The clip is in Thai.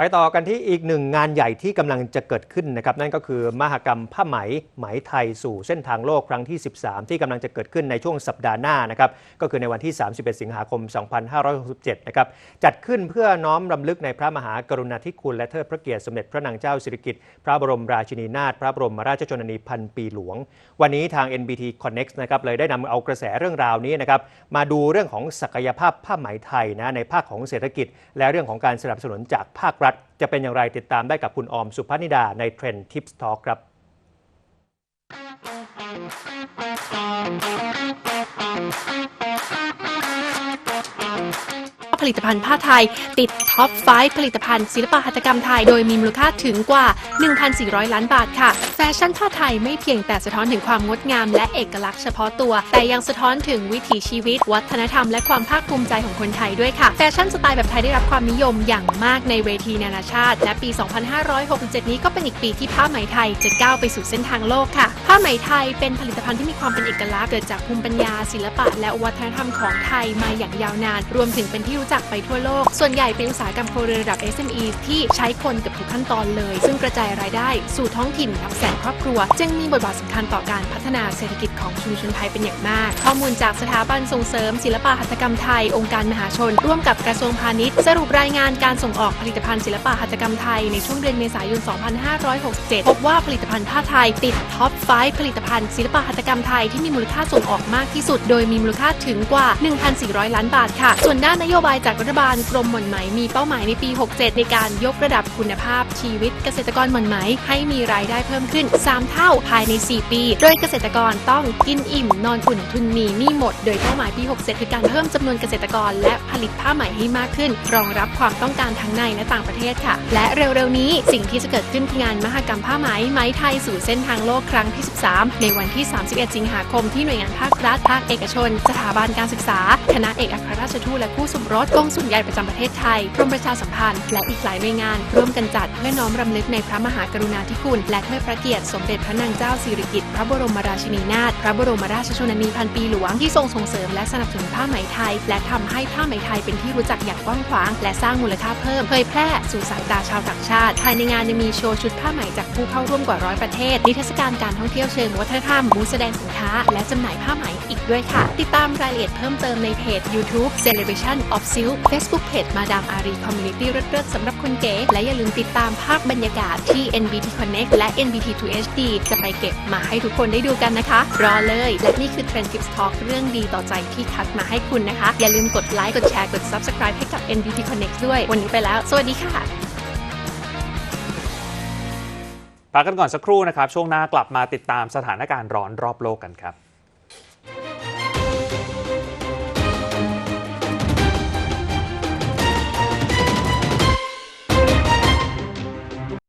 ไปต่อกันที่อีกหนึ่งงานใหญ่ที่กำลังจะเกิดขึ้นนะครับ นั่นก็คือมหกรรมผ้าไหมไหมไทยสู่เส้นทางโลกครั้งที่ 13 ที่กำลังจะเกิดขึ้นในช่วงสัปดาห์หน้านะครับก็คือในวันที่ 31 สิงหาคม 2567 นะครับจัดขึ้นเพื่อน้อมรำลึกในพระมหากรุณาธิคุณและเทิดพระเกียรติสมเด็จพระนางเจ้าสิริกิติ์พระบรมราชินีนาถพระบรมราชชนนีพันปีหลวง วันนี้ทาง NBT Connect นะครับเลยได้นำเอากระแสเรื่องราวนี้นะครับมาดูเรื่องของศักยภาพผ้าไหมไทยนะในภาคของเศรษฐกิจ และเรื่องของการสนับสนุนจากภาครัฐจะเป็นอย่างไรติดตามได้กับคุณออมสุพนิดาในเทรนด์ทิปส์ทอครับผ ลิตภัณฑ์ผ้าไทย ติดท็อป 5 ผลิตภัณฑ์ศิลปหัตถกรรมไทย โดยมีมูลค่าถึงกว่า 1,400 ล้านบาทค่ะ แฟชั่นผ้าไทยไม่เพียงแต่สะท้อนถึงความงดงาม และเอกลักษณ์เฉพาะตัว แต่ยังสะท้อนถึงวิถีชีวิต วัฒนธรรม และความภาคภูมิใจของคนไทยด้วยค่ะแฟชั่นสไตล์แบบไทยได้รับความนิยมอย่างมากในเวทีนานาชาติ และปี 2567 นี้ก็เป็นอีกปีที่ผ้าไหมไทยจะก้าวไปสู่เส้นทางโลกค่ะ ผ้าไหมไทยเป็นผลิตภัณฑ์ที่มีความเป็นเอกลักษณ์เกิดจากภูมิปัญญาศิลปะ และวัฒนธรรมของไทยมาอย่างยาวนาน รวมถึงเป็นที่รู้จักไปทั่วโลก ส่วนใหญ่เป็นอุตสาหกรรมครัวเรือนระดับ SME ที่ใช้คนเกับทุกขั้นตอนเลย ซึ่งกระจายรายได้สู่ท้องถิ่นนับแสนครอบครัว จึงมีบทบาทสำคัญต่อการพัฒนาเศรษฐกิจของชุมชนไทยเป็นอย่างมาก ข้อมูลจากสถาบันส่งเสริม ศิลปะหัตถกรรมไทย องค์การมหาชน ร่วมกับกระทรวงพาณิชย์ สรุปรายงานการส่งออกผลิตภัณฑ์ศิลปะหัตถกรรมไทยในช่วงเดือนเมษายน 2567 พบว่าผลิตภัณฑ์ผ้าไทยติดท็อป 5 ผลิตภัณฑ์ศิลปะหัตถกรรมไทยที่มีมูลค่าส่งออกมากที่สุด โดยมีมูลค่าถึงกว่า 1,400 ล้านบาทค่ะ ส่วนด้านนโยบายจากรัฐบาลกรมหม่อนไหมมีเป้าหมายในปี 67 ในการยกระดับคุณภาพชีวิตเกษตรกรหม่อนไหมให้มีรายได้เพิ่มขึ้น 3 เท่าภายใน 4 ปี โดยเกษตรกรต้องกินอิ่มนอนอุ่นทุนมีหนี่หมด โดยเป้าหมายปี 67 คือการเพิ่มจำนวนเกษตรกร และผลิตผ้าไหมให้มากขึ้น รองรับความต้องการทั้งในและต่างประเทศค่ะ และเร็วๆนี้สิ่งที่จะเกิดขึ้นคืองานมหกรรมผ้าไหมไหมไทยสู่เส้นทางโลกครั้งที่ 13 ในวันที่ 31 สิงหาคมที่หน่วยงานภาครัฐภาคเอกชน สถาบันการศึกษาคณะเอกอัครราชทูตและคู่สมรสองสุลใหญ่ประจำประเทศไทยกรมประชาสัมพันธ์ และอีกหลายหน่วยงาน ร่วมกันจัดเพื่อน้อมรำลึกในพระมหากรุณาธิคุณ และเทิดพระเกียรติสมเด็จพระนางเจ้าสิริกิติ์พระบรมราชินีนาถพระบรมราชชนนีพันปีหลวงที่ทรงส่งเสริมและสนับสนุนผ้าไหมไทย และทำให้ผ้าไหมไทยเป็นที่รู้จักอย่างกว้างขวาง และสร้างมูลค่าเพิ่มเผยแพร่สู่สายตาชาวต่างชาติ ภายในงานยังมีโชว์ชุดผ้าไหมจากผู้เข้าร่วมกว่าร้อยประเทศ นิทรรศการการท่องเที่ยวเชิงวัฒนธรรมบูธแสดงสินค้า และจำหน่ายผ้าไหมอีกด้วยค่ะ ติดตามรายละเอียดเพิ่มเติมในเพจ YouTube Celebration of Silk Facebook Page มาดามอารี Community เลิศๆสำหรับคนเก๋ และอย่าลืมติดตามภาพบรรยากาศที่ NBT Connect และ NBT 2 HD จะไปเก็บมาให้ทุกคนได้ดูกันนะคะ รอเลย และนี่คือ Trend Tips Talk เรื่องดีต่อใจที่คัดมาให้คุณนะคะ อย่าลืมกดไลค์ กดแชร์ กด Subscribe ให้กับ NBT Connect ด้วย วันนี้ไปแล้ว สวัสดีค่ะพักกันก่อนสักครู่นะครับ ช่วงหน้ากลับมาติดตามสถานการณ์ร้อนรอบโลกกันครับ